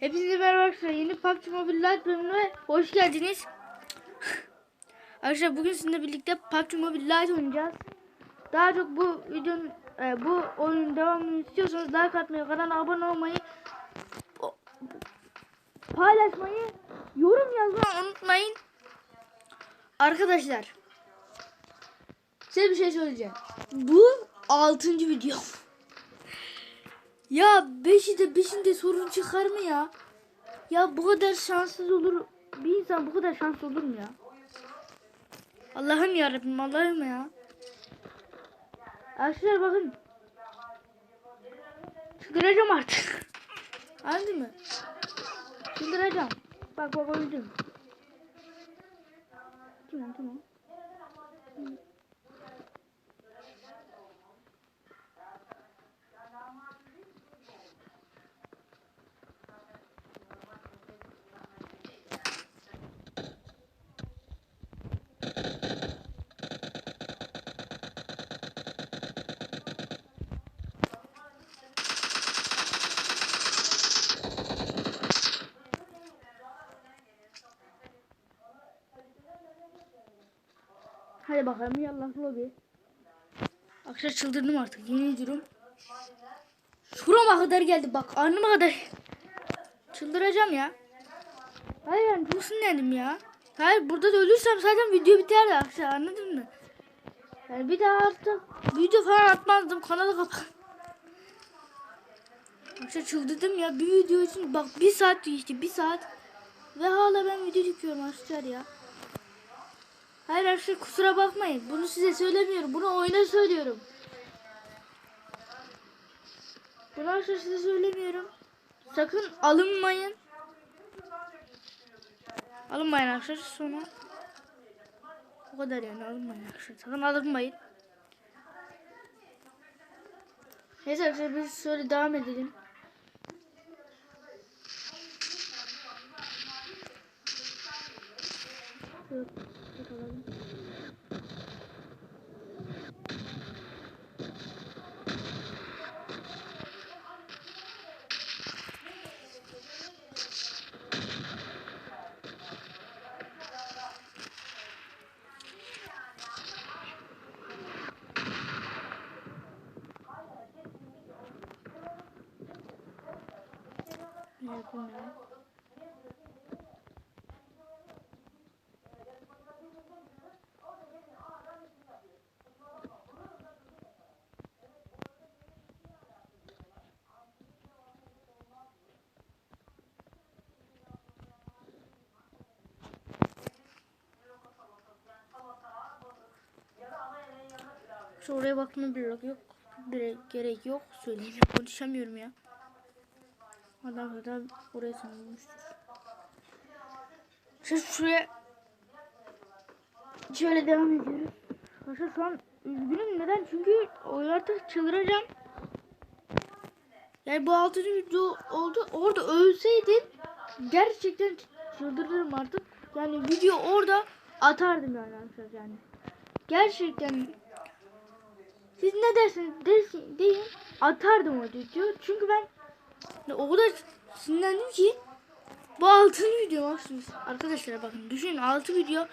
Hepinize merhaba arkadaşlar. Yeni PUBG Mobile Lite bölümüne hoş geldiniz. arkadaşlar bugün sizinle birlikte PUBG Mobile Lite oynayacağız. Daha çok bu videonun e, bu oyunun devamını istiyorsanız like atmayı, kanala abone olmayı, o- paylaşmayı, yorum yazmayı unutmayın. Arkadaşlar size bir şey söyleyeceğim. Bu 6. video. Ya 5'i de 5'inde sorun çıkar mı ya? Ya bu kadar şanssız olur. Bir insan bu kadar şanslı olur mu ya? Allah'ım ya Rabbim Allah'ım ya. Arkadaşlar bakın. Çıldıracağım artık. Anladın mı? Çıldıracağım. Bak bak öldüm. Tamam tamam. Hadi bakalım yallah lobi. Arkadaşlar çıldırdım artık yemin ediyorum. Şurama kadar geldi bak karnıma kadar. Çıldıracağım ya. Hayır yani çok sinirlendim ya. Hayır burada da ölürsem zaten video biterdi arkadaşlar anladın mı? Yani bir daha artık video falan atmazdım kanalı kapat. Arkadaşlar çıldırdım ya bir video için bak bir saat geçti bir saat. Ve hala ben video çekiyorum arkadaşlar ya. Hayır arkadaşlar kusura bakmayın. Bunu size söylemiyorum. Bunu oyuna söylüyorum. Bunu arkadaşlar size söylemiyorum. Sakın alınmayın. Alınmayın arkadaşlar sonra. O kadar yani alınmayın arkadaşlar. Sakın alınmayın. Neyse arkadaşlar biz şöyle devam edelim. Şöyle bakalım. Ne yapayım ya? Şu oraya bakma bir yok. Gerek yok. Söyleyeyim konuşamıyorum ya. Adam zaten oraya sanılmıştır. Şimdi şuraya şöyle devam ediyoruz. Arkadaşlar şu an üzgünüm neden? Çünkü o artık çıldıracağım. Yani bu altıncı video oldu. Orada ölseydim gerçekten çıldırırım artık. Yani video orada atardım yani arkadaşlar yani. Gerçekten siz ne dersiniz desin, deyin atardım o video. Çünkü ben o kadar sinirlendim ki bu altın video aslında. Arkadaşlar bakın düşünün 6 video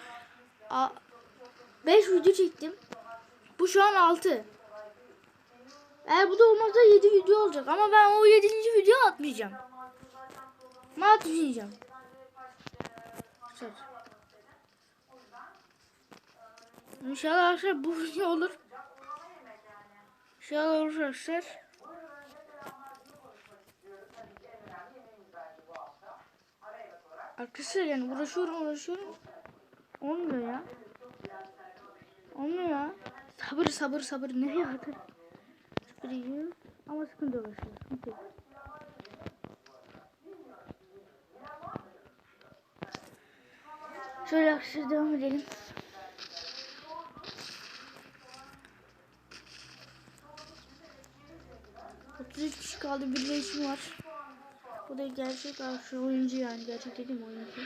5 video çektim. Bu şu an 6. Eğer bu da olmazsa 7 video olacak ama ben o 7. video atmayacağım. Ne atmayacağım? Söz. İnşallah arkadaşlar bu video olur. İnşallah arkadaşlar. Arkadaşlar yani uğraşıyorum uğraşıyorum. Olmuyor ya. Olmuyor ya. Sabır sabır sabır nereye kadar? Sabır yiyor. Ama sıkıntı arkadaşlar. Sıkıntı. Şöyle arkadaşlar devam edelim. Kişi kaldı bir değişim var. Bu da gerçek arkadaşlar oyuncu yani gerçek dediğim oyuncu.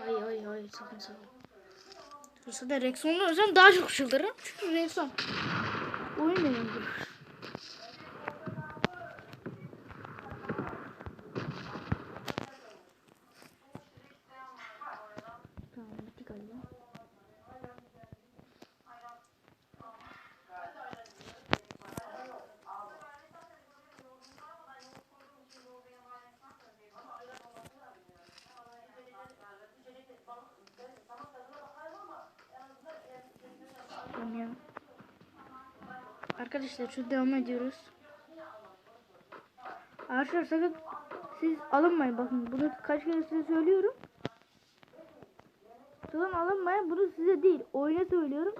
Ay ay ay sakın sakın. Burası da Rexon'la ölsem daha çok çıldırırım. Çünkü Rexon oyun benim Ya. Arkadaşlar şu devam ediyoruz. Arkadaşlar sakın siz alınmayın bakın bunu kaç kere size söylüyorum. Sakın alınmayın bunu size değil oyuna söylüyorum.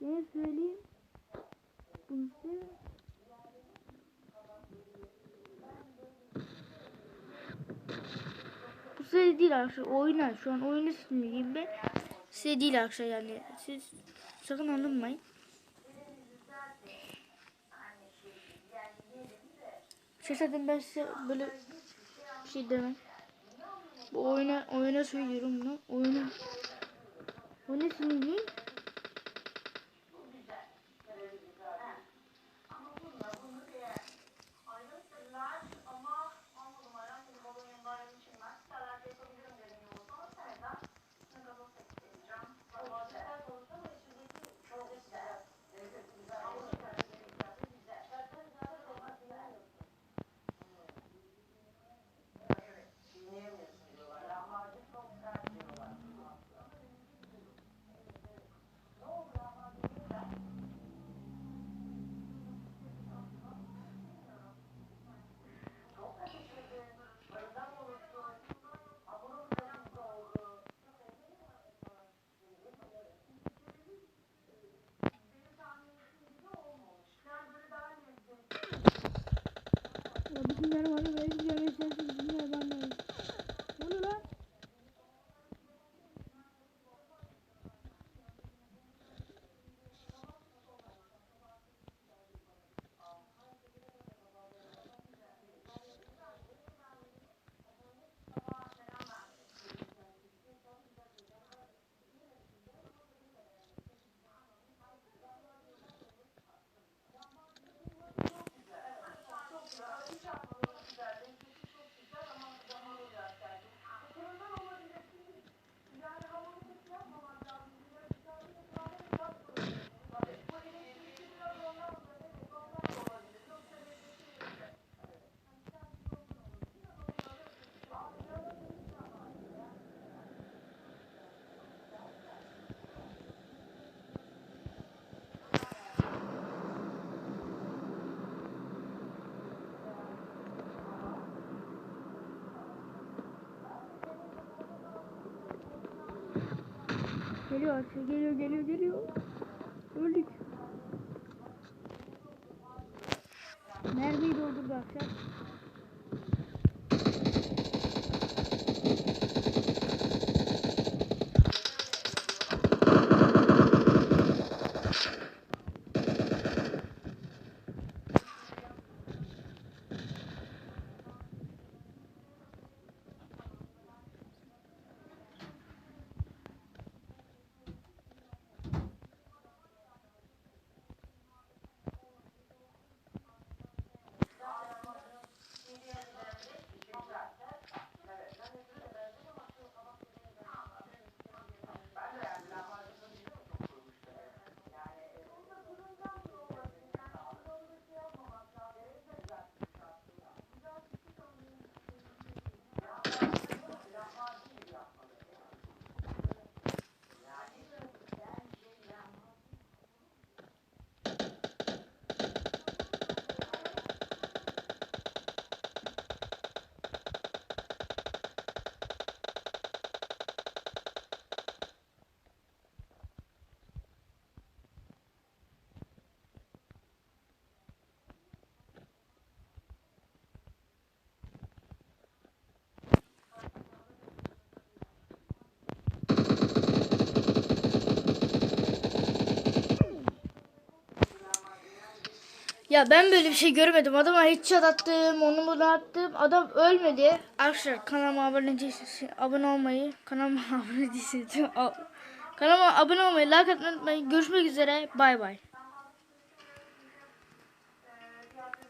Gene söyleyeyim. Bunu size Bu size değil arkadaşlar oyuna şu an oyuna sinirliyim ben. Size değil arkadaşlar yani siz sakın alınmayın. Şey zaten ben size böyle bir şey demem. Bu oyuna oyuna söylüyorum bunu. Oyuna oyuna sinirliyim. Geliyor artık geliyor geliyor geliyor. Öldük. Mermiyi doldurdu akşam. Ya ben böyle bir şey görmedim. Adama headshot attım, onu bunu attım. Adam ölmedi. Arkadaşlar kanalıma abone değilseniz abone olmayı, kanalıma abone değilseniz kanalıma abone olmayı, like atmayı unutmayın. Görüşmek üzere. Bay bay.